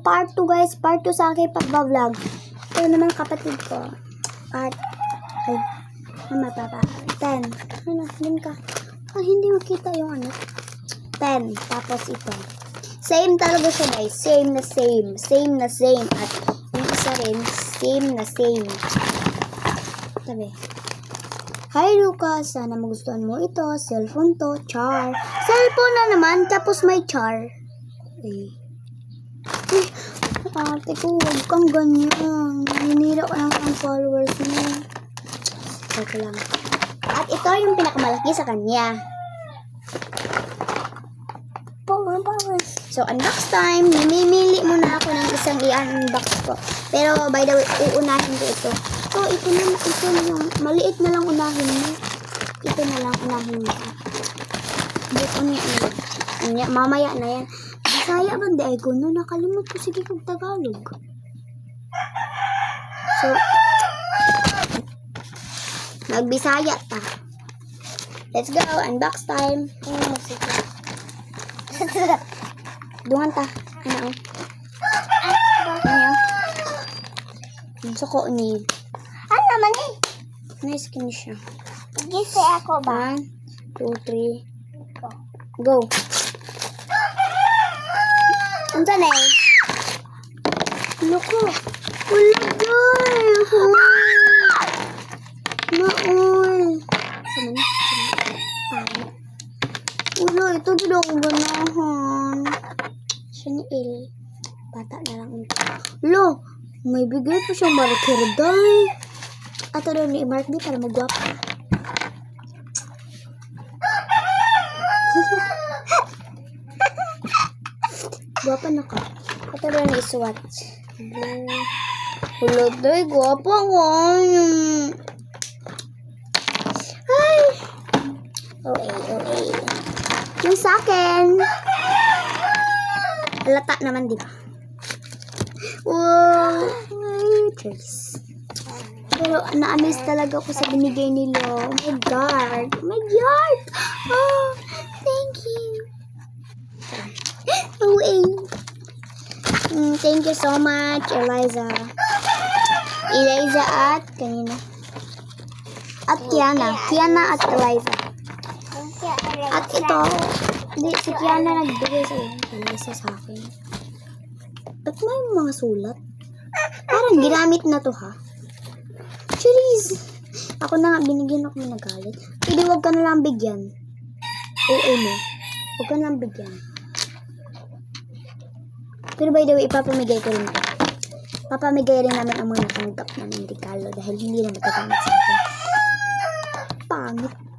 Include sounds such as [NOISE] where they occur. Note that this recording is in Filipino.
part 2 guys. Part 2 sa akin pagbablog. Ito naman kapatid ko. Part, ay, mama, papa. 10. Ano, din ka. Ah, hindi makita yung ano. 10. Tapos ito. Same talaga siya guys. Same na same. Same na same. At yung isa rin, same na same. Sabi. Hi Lucas, sana magustuhan mo ito. Cellphone to, char. Cellphone na naman, tapos may char. Eh. Eh, ate ko, huwag kang ganyan. Ninira ko lang ang followers mo. Teka lang. At ito yung pinakamalaki sa kanya. So, unbox time. Namimili muna ako ng isang i-unbox ko. Pero, by the way, uunahin ko ito. So, ito na, ito na yung, maliit na lang unahin mo. Ito na lang unahin mo. Dito niya, ano. Anya, mamaya na yan. Bisaya ay ko no? Nakalimot ko sige kong Tagalog. So, magbisaya ta. Let's go, unbox time. Oh, sige. [LAUGHS] Dungan ta. Ano? Ano? Ang suko ni. Ano naman eh? Nice skin siya. Gisi ako ba? One, two, three, go. Unsa na eh? Loko. Wala dyan. Maoy. Sama na. Sama. Wala, ito gina akong ganahan. Siya ni Il. Bata na lang ito. May bigay pa siyang marker day. Ato daw ni Mark di para magwapa. Gwapa na ka. Ito ba na iswatch? Hulog doy, gwapa ko. Ay! OA, OA. Yung sa akin. Halata naman, di ba? Wow! Trace. Pero na-amaze talaga ako sa binigay nila. Oh my God! Oh my God! Oh, thank you! Oh, eh. Mm, thank you so much, Eliza. Eliza at kanina. At Kiana. Kiana at Eliza. At ito, di, si Kiana nagbigay sa. Eliza sa akin. Ba't may mga sulat? Parang ginamit na to ha. Cheese! Ako na nga, binigyan ako ng nagalit. Hindi, huwag ka na lang bigyan. Oo mo. Huwag ka na lang bigyan. Pero by the way, ipapamigay ko rin ito. Papamigay rin namin ang mga natanggap namin regalo dahil hindi na natatanggap sa akin. Pangit.